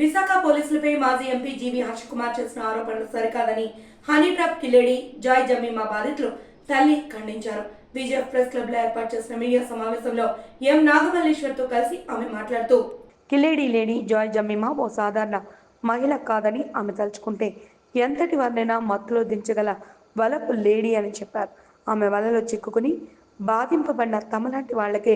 విశాఖ పోలీసులపై మాజీ MP GV Harsha Kumar చేసిన ఆరోపణలు సరికాదని హనీప్రాప్ కిలేడి జాయ్ జమీమా బాధితులు తల్లి ఖండించారు. విజయ ప్రెస్ క్లబ్లో ఏర్పాటు చేసిన మీడియా సమావేశంలో ఎం నాగమల్లేశ్వర్తో కలిసి ఆమె మాట్లాడుతూ కిలేడి లేడీ జాయ్ జమీమా ఓ సాధారణ మహిళ కాదని ఆమె తలుచుకుంటే ఎంతటి వారినైనా మత్తులో దించగల వలపు లేడీ అని చెప్పారు. ఆమె వలలో చిక్కుకుని బాధింపబడిన తమలాంటి వాళ్ళకే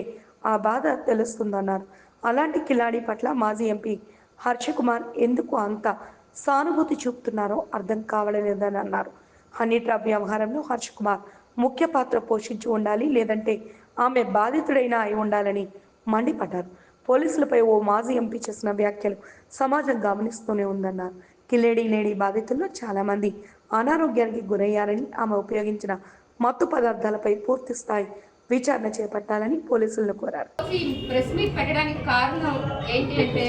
ఆ బాధ తెలుస్తుందన్నారు. అలాంటి కిలాడి పట్ల మాజీ ఎంపీ హర్షకుమార్ ఎందుకు అంత సానుభూతి చూపుతున్నారో అర్థం కావలేదని అన్నారు. హనీ ట్రాప్ వ్యవహారంలో హర్షకుమార్ ముఖ్య పాత్ర పోషించి ఉండాలి లేదంటే ఆమె బాధితుడైనా అయి ఉండాలని మండిపడ్డారు. పోలీసులపై ఓ మాజీ ఎంపీ చేసిన వ్యాఖ్యలు సమాజం గమనిస్తూనే ఉందన్నారు. కిలేడి లేడీ బాధితుల్లో చాలా మంది అనారోగ్యానికి గురయ్యారని ఆమె ఉపయోగించిన మత్తు పదార్థాలపై పూర్తి స్థాయి విచారణ చేపట్టాలని పోలీసులను కోరారు. ఈ ప్రెస్ మీట్ పెట్టడానికి కారణం ఏంటి అంటే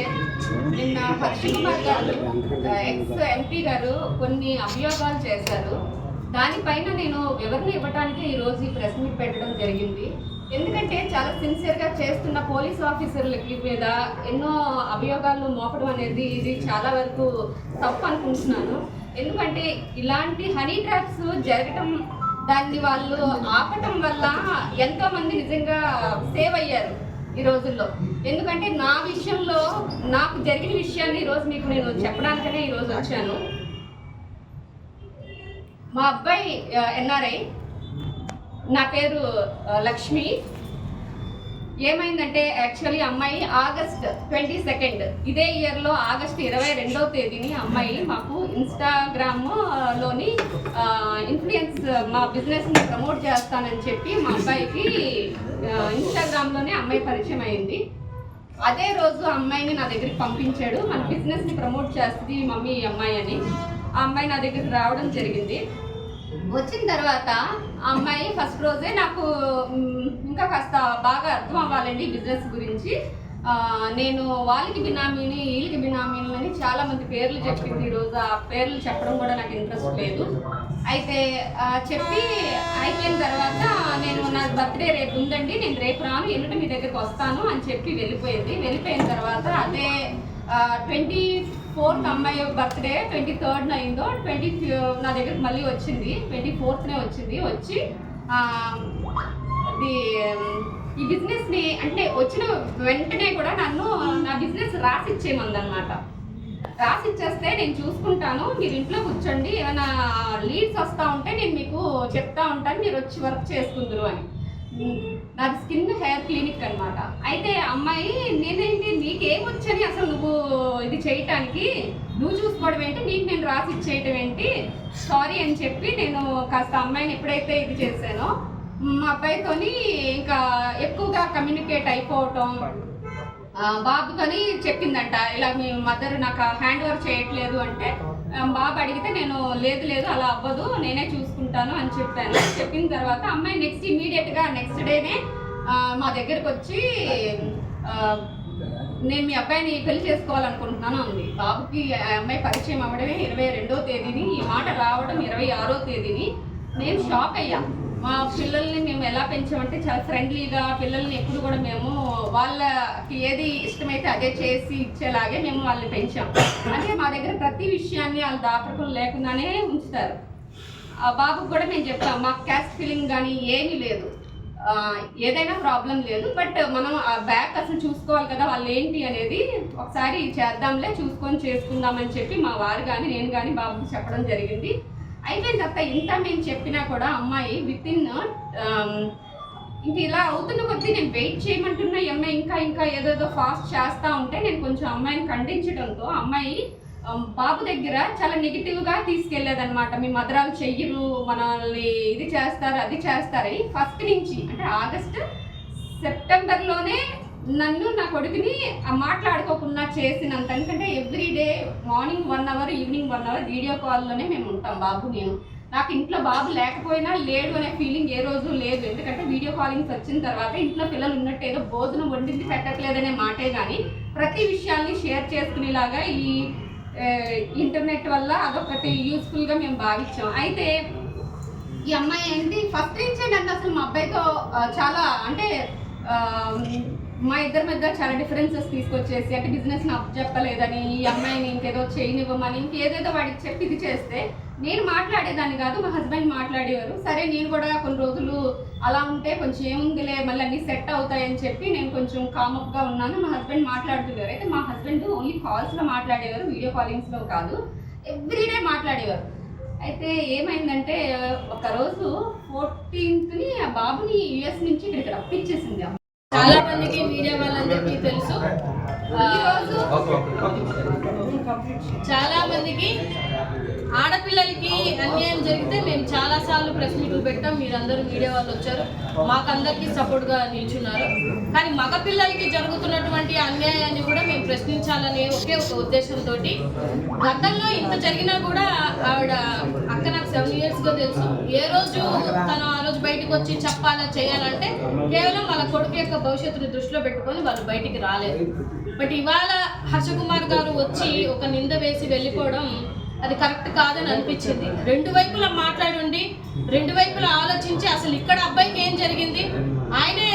నిన్న కుమార్ గారు ఎక్స్ ఎంపీ గారు కొన్ని అభియోగాలు చేశారు. దానిపైన నేను వివరణ ఇవ్వడానికి ఈరోజు ఈ ప్రెస్ మీట్ పెట్టడం జరిగింది. ఎందుకంటే చాలా సిన్సియర్గా చేస్తున్న పోలీస్ ఆఫీసర్లకి మీద ఎన్నో అభియోగాలు మోపడం అనేది ఇది చాలా వరకు తప్పు అనుకుంటున్నాను. ఎందుకంటే ఇలాంటి హనీ ట్రాప్స్ జరగటం దాన్ని వాళ్ళు ఆపటం వల్ల ఎంతో మంది నిజంగా సేవ్ అయ్యారు ఈ రోజుల్లో. ఎందుకంటే నా విషయంలో నాకు జరిగిన విషయాన్ని ఈరోజు మీకు నేను చెప్పడానికనే ఈరోజు వచ్చాను. మా అబ్బాయి ఎన్ఆర్ఐ నా పేరు లక్ష్మి. ఏమైందంటే యాక్చువల్లీ అమ్మాయి ఆగస్ట్ ట్వంటీ సెకండ్ ఇదే ఇయర్లో ఆగస్ట్ ఇరవై రెండవ తేదీని అమ్మాయి మాకు ఇన్స్టాగ్రామ్లోని ఇన్ఫ్లుయెన్స్ మా బిజినెస్ని ప్రమోట్ చేస్తానని చెప్పి మా అబ్బాయికి ఆ, ఇన్స్టాగ్రామ్లోనే అమ్మాయి పరిచయం అయింది. అదే రోజు అమ్మాయిని నా దగ్గరికి పంపించాడు. మన బిజినెస్ని ప్రమోట్ చేస్తుంది మమ్మీ ఈ అమ్మాయి అని. ఆ అమ్మాయి నా దగ్గరికి రావడం జరిగింది. వచ్చిన తర్వాత ఆ అమ్మాయి ఫస్ట్ రోజే నాకు ఇంకా కాస్త బాగా అర్థం అవ్వాలండి బిజినెస్ గురించి. నేను వాళ్ళకి బినామీని వీళ్ళకి బినామీని అని చాలా మంది పేర్లు చెప్పింది ఈరోజు ఆ పేర్లు చెప్పడం కూడా నాకు ఇంట్రెస్ట్ లేదు. అయితే చెప్పి అయిపోయిన తర్వాత నేను నా బర్త్డే రేపు ఉందండి. నేను రేపు రాను ఎల్లుండి మీ దగ్గరికి వస్తాను అని చెప్పి వెళ్ళిపోయింది. వెళ్ళిపోయిన తర్వాత అదే ట్వంటీ ఫోర్త్ అమ్మాయి బర్త్డే ట్వంటీ థర్డ్ అయిందో ట్వంటీ నా దగ్గరికి మళ్ళీ వచ్చింది. ట్వంటీ ఫోర్త్నే వచ్చింది. వచ్చి అది ఈ ఈ బిజినెస్ని అంటే వచ్చిన వెంటనే కూడా నన్ను నా బిజినెస్ రాసి ఇచ్చేయమందనమాట రాసి ఇచ్చేస్తే నేను చూసుకుంటాను మీరు ఇంట్లో కూర్చోండి ఏమైనా లీడ్స్ వస్తూ ఉంటే నేను మీకు చెప్తా ఉంటాను మీరు వచ్చి వర్క్ చేసుకుందరు అని. నాది స్కిన్ హెయిర్ క్లినిక్ అనమాట అయితే అమ్మాయి నేనేంటి నీకేమొచ్చని అసలు నువ్వు ఇది చేయటానికి? నువ్వు చూసుకోవడం ఏంటి? నీకు నేను రాసి ఇచ్చేయటం ఏంటి? సారీ అని చెప్పి నేను కాస్త అమ్మాయిని ఎప్పుడైతే ఇది చేశానో మా అబ్బాయితోని ఇంకా ఎక్కువగా కమ్యూనికేట్ అయిపోవటం బాబుతోని చెప్పిందంట. ఇలా మీ మదర్ నాకు హ్యాండ్ ఓవర్ చేయట్లేదు అంటే బాబు అడిగితే నేను లేదు లేదు అలా అవ్వదు నేనే చూసుకుంటాను అని చెప్పాను. చెప్పిన తర్వాత అమ్మాయి నెక్స్ట్ ఇమీడియట్గా నెక్స్ట్ డేనే మా దగ్గరకు వచ్చి నేను మీ అబ్బాయిని పెళ్ళి చేసుకోవాలనుకుంటున్నాను అంది. బాబుకి అమ్మాయి పరిచయం అవ్వడమే ఇరవై రెండో తేదీని ఈ మాట రావడం ఇరవై ఆరో తేదీని నేను షాక్ అయ్యాను మా పిల్లల్ని మేము ఎలా పెంచామంటే చాలా ఫ్రెండ్లీగా పిల్లల్ని ఎప్పుడు కూడా మేము వాళ్ళకి ఏది ఇష్టమైతే అదే చేసి ఇచ్చేలాగే మేము వాళ్ళని పెంచాం. అంటే మా దగ్గర ప్రతి విషయాన్ని వాళ్ళు దాపరకం లేకుండానే ఉంచుతారు. ఆ బాబుకి కూడా మేము చెప్తాం మాకు క్యాస్ట్ ఫీలింగ్ కానీ ఏమీ లేదు. ఏదైనా ప్రాబ్లం లేదు బట్ మనం ఆ బ్యాక్ అసలు చూసుకోవాలి కదా వాళ్ళు ఏంటి అనేది ఒకసారి చేద్దాంలే చూసుకొని చేసుకుందామని చెప్పి మా వారు కానీ నేను కానీ బాబుకి చెప్పడం జరిగింది. అయిపోయింది అత్త ఇంత మేము చెప్పినా కూడా అమ్మాయి విత్ ఇన్ um, ఇంక ఇలా అవుతున్న కొద్దీ నేను వెయిట్ చేయమంటున్నా ఈ అమ్మాయి ఇంకా ఇంకా ఏదేదో ఫాస్ట్ చేస్తూ ఉంటే నేను కొంచెం అమ్మాయిని ఖండించడంతో అమ్మాయి um, బాబు దగ్గర చాలా నెగిటివ్గా తీసుకెళ్ళేదనమాట మీ మదరాలు చెయ్యరు మనల్ని ఇది చేస్తారు అది చేస్తారని ఫస్ట్ నుంచి అంటే ఆగస్ట్ సెప్టెంబర్లోనే నన్ను నా కొడుకుని మాట్లాడుకోకుండా చేసినంత. ఎందుకంటే every day morning one hour evening one hour video కాల్లోనే మేము ఉంటాం బాబు నేను. నాకు ఇంట్లో బాబు లేకపోయినా లేడు అనే ఫీలింగ్ ఏ రోజు లేదు. ఎందుకంటే వీడియో కాలింగ్స్ వచ్చిన తర్వాత ఇంట్లో పిల్లలు ఉన్నట్టు ఏదో భోజనం వండింది పెట్టట్లేదనే మాటే కానీ ప్రతి విషయాన్ని షేర్ చేసుకునేలాగా ఈ ఇంటర్నెట్ వల్ల అదొకటి యూస్ఫుల్గా మేము భావించాం. అయితే ఈ అమ్మాయి ఏంటి ఫస్ట్ నుంచే నన్ను అసలు మా అబ్బాయితో చాలా అంటే మా ఇద్దరి మధ్య చాలా డిఫరెన్సెస్ తీసుకొచ్చేసి అంటే బిజినెస్ నాకు చెప్పలేదని ఈ అమ్మాయిని ఇంకేదో చేయనివ్వమని ఇంకేదేదో వాడికి చెప్పి ఇది చేస్తే నేను మాట్లాడేదాన్ని కాదు మా హస్బెండ్ మాట్లాడేవారు. సరే నేను కూడా కొన్ని రోజులు అలా ఉంటే కొంచెం ఏముందిలే మళ్ళీ అన్నీ సెట్ అవుతాయని చెప్పి నేను కొంచెం కామప్గా ఉన్నాను. మా హస్బెండ్ మాట్లాడుతున్నారు. అయితే మా హస్బెండ్ ఓన్లీ కాల్స్లో మాట్లాడేవారు వీడియో కాలింగ్స్లో కాదు. ఎవ్రీడే మాట్లాడేవారు. అయితే ఏమైందంటే ఒక రోజు ఫోర్టీన్త్ని ఆ బాబుని యుఎస్ నుంచి ఇక్కడికి రప్పించేసింది. చాలా మందికి మీడియా వాళ్ళందరికీ తెలుసు ఈరోజు చాలా మందికి ఆడపిల్లలకి అన్యాయం జరిగితే మేము చాలా సార్లు ప్రెస్ మీట్లు పెట్టాం. మీరందరూ మీడియా వాళ్ళు వచ్చారు. మాకందరికీ సపోర్ట్గా నిల్చున్నారు. కానీ మగ పిల్లలకి జరుగుతున్నటువంటి అన్యాయాన్ని కూడా మేము ప్రశ్నించాలనే ఒకే ఒక ఉద్దేశంతో గతంలో ఇంత జరిగినా కూడా ఆవిడ అక్క నాకు సెవెన్ ఇయర్స్గా తెలుసు. ఏ రోజు తను ఆ రోజు బయటకు వచ్చి చెప్పాలా చేయాలంటే కేవలం వాళ్ళ కొడుకు యొక్క భవిష్యత్తుని దృష్టిలో పెట్టుకొని వాళ్ళు బయటికి రాలేదు. బట్ ఇవాళ హర్షకుమార్ గారు వచ్చి ఒక నింద వేసి వెళ్ళిపోవడం అది కరెక్ట్ కాదని అనిపించింది. రెండు వైపులా మాట్లాడుండి రెండు వైపులా ఆలోచించి అసలు ఇక్కడ అబ్బాయికి ఏం జరిగింది? ఆయనే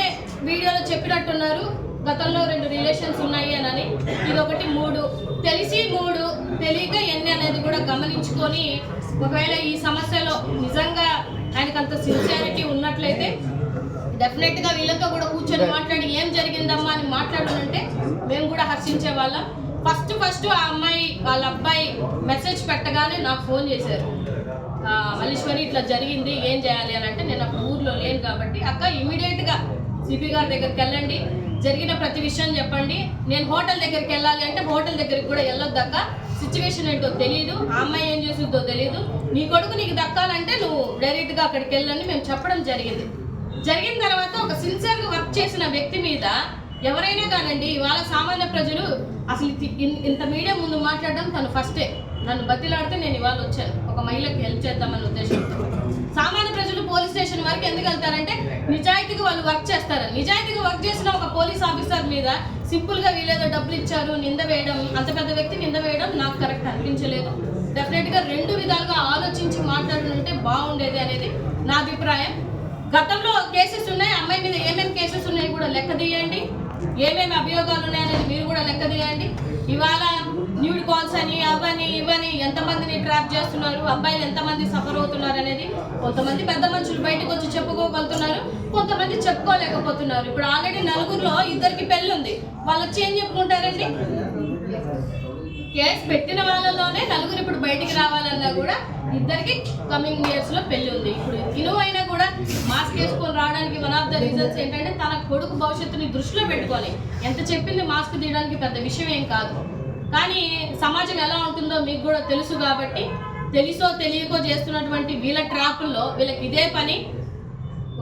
వీడియోలో చెప్పినట్టున్నారు గతంలో రెండు రిలేషన్స్ ఉన్నాయి అని ఇది ఒకటి మూడు. తెలిసి మూడు తెలియక ఎన్ని అనేది కూడా గమనించుకొని ఒకవేళ ఈ సమస్యలో నిజంగా ఆయనకు అంత సిన్సియారిటీ ఉన్నట్లయితే డెఫినెట్గా వీళ్ళతో కూడా కూర్చొని మాట్లాడి ఏం జరిగిందమ్మా అని మాట్లాడునంటే మేము కూడా హర్షించే వాళ్ళం. ఫస్ట్ ఫస్ట్ ఆ అమ్మాయి వాళ్ళ అబ్బాయి మెసేజ్ పెట్టగానే నాకు ఫోన్ చేశారు. మల్లీశ్వరి ఇట్లా జరిగింది ఏం చేయాలి? అని అంటే నేను అప్పుడు ఊర్లో లేను కాబట్టి అక్క ఇమీడియట్గా సిపి గారి దగ్గరికి వెళ్ళండి. జరిగిన ప్రతి విషయం చెప్పండి. నేను హోటల్ దగ్గరికి వెళ్ళాలి అంటే హోటల్ దగ్గరికి కూడా వెళ్ళొద్దక్క సిచ్యువేషన్ ఏంటో తెలియదు ఆ అమ్మాయి ఏం చేసిద్దో తెలియదు నీ కొడుకు నీకు దక్కాలంటే నువ్వు డైరెక్ట్గా అక్కడికి వెళ్ళని మేము చెప్పడం జరిగింది. జరిగిన తర్వాత ఒక సిన్సియర్గా వర్క్ చేసిన వ్యక్తి మీద ఎవరైనా కానండి ఇవాళ సామాన్య ప్రజలు అసలు ఇంత మీడియా ముందు మాట్లాడడం తను ఫస్టే నన్ను బతిలాడితే నేను ఇవాళ వచ్చాను. ఒక మహిళకి హెల్ప్ చేద్దామన్న ఉద్దేశంతో. సామాన్య ప్రజలు పోలీస్ స్టేషన్ వరకు ఎందుకు వెళ్తారంటే నిజాయితీగా వాళ్ళు వర్క్ చేస్తారు నిజాయితీగా వర్క్ చేసిన ఒక పోలీస్ ఆఫీసర్ మీద సింపుల్గా వీళ్ళేదో డబ్బులు ఇచ్చారు నింద వేయడం అంత పెద్ద వ్యక్తి నింద వేయడం నాకు కరెక్ట్ అనిపించలేదు. డెఫినెట్గా రెండు విధాలుగా ఆలోచించి మాట్లాడుతుంటే బాగుండేది అనేది నా అభిప్రాయం. గతంలో కేసెస్ ఉన్నాయి అమ్మాయి మీద ఏమేమి కేసెస్ ఉన్నాయి కూడా లెక్క తీయండి. ఏమేమి అభియోగాలు ఉన్నాయనేది మీరు కూడా లెక్క తీయండి. ఇవాళ న్యూడ్ కాల్స్ అని అవని ఇవని ఎంతమందిని ట్రాప్ చేస్తున్నారు అబ్బాయిలు ఎంతమంది సఫర్ అవుతున్నారు అనేది కొంతమంది పెద్ద మనుషులు బయటకు వచ్చి చెప్పుకోగలుగుతున్నారు కొంతమంది చెప్పుకోలేకపోతున్నారు. ఇప్పుడు ఆల్రెడీ నలుగురిలో ఇద్దరికి పెళ్ళి ఉంది వాళ్ళు వచ్చి ఏం చెప్పుకుంటారండి? కేసు పెట్టిన వాళ్ళలోనే నలుగురు ఇప్పుడు బయటికి రావాలన్నా కూడా ఇద్దరికి కమింగ్ ఇయర్స్లో పెళ్ళి ఉంది. ఇప్పుడు తిను కూడా మాస్క్ వేసుకొని రావడానికి వన్ ఆఫ్ ద రీజన్స్ ఏంటంటే తన కొడుకు భవిష్యత్తుని దృష్టిలో పెట్టుకోవాలి ఎంత చెప్పింది మాస్క్ తీయడానికి పెద్ద విషయం ఏం కాదు. కానీ సమాజం ఎలా ఉంటుందో మీకు కూడా తెలుసు కాబట్టి తెలుసో తెలియకో చేస్తున్నటువంటి వీళ్ళ ట్రాపుల్లో వీళ్ళకి ఇదే పని.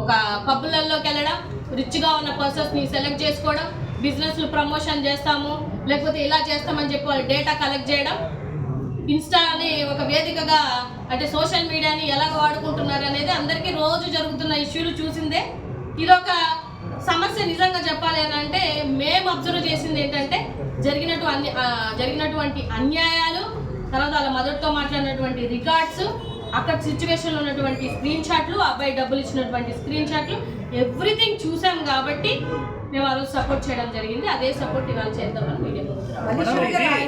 ఒక పబ్బులలోకి వెళ్ళడం రిచ్గా ఉన్న పర్సన్స్ని సెలెక్ట్ చేసుకోవడం బిజినెస్లు ప్రమోషన్ చేస్తాము లేకపోతే ఇలా చేస్తామని చెప్పి వాళ్ళు డేటా కలెక్ట్ చేయడం. ఇన్స్టాని ఒక వేదికగా అంటే సోషల్ మీడియాని ఎలా వాడుకుంటున్నారు అనేది అందరికీ రోజు జరుగుతున్న ఇష్యూలు చూసిందే. ఇదొక సమస్య నిజంగా చెప్పాలి అని అంటే మేము అబ్జర్వ్ చేసింది ఏంటంటే జరిగినటు అన్ని జరిగినటువంటి అన్యాయాలు తర్వాత వాళ్ళ మదర్తో మాట్లాడినటువంటి రికార్డ్స్ అక్కడ సిచ్యువేషన్లో ఉన్నటువంటి స్క్రీన్ షాట్లు అబ్బాయి డబ్బులు ఇచ్చినటువంటి స్క్రీన్ షాట్లు ఎవ్రీథింగ్ చూసాం కాబట్టి మేము ఆ రోజు సపోర్ట్ చేయడం జరిగింది అదే సపోర్ట్ ఇవాళ చేద్దామని మీడియా ముందుకు రావడం.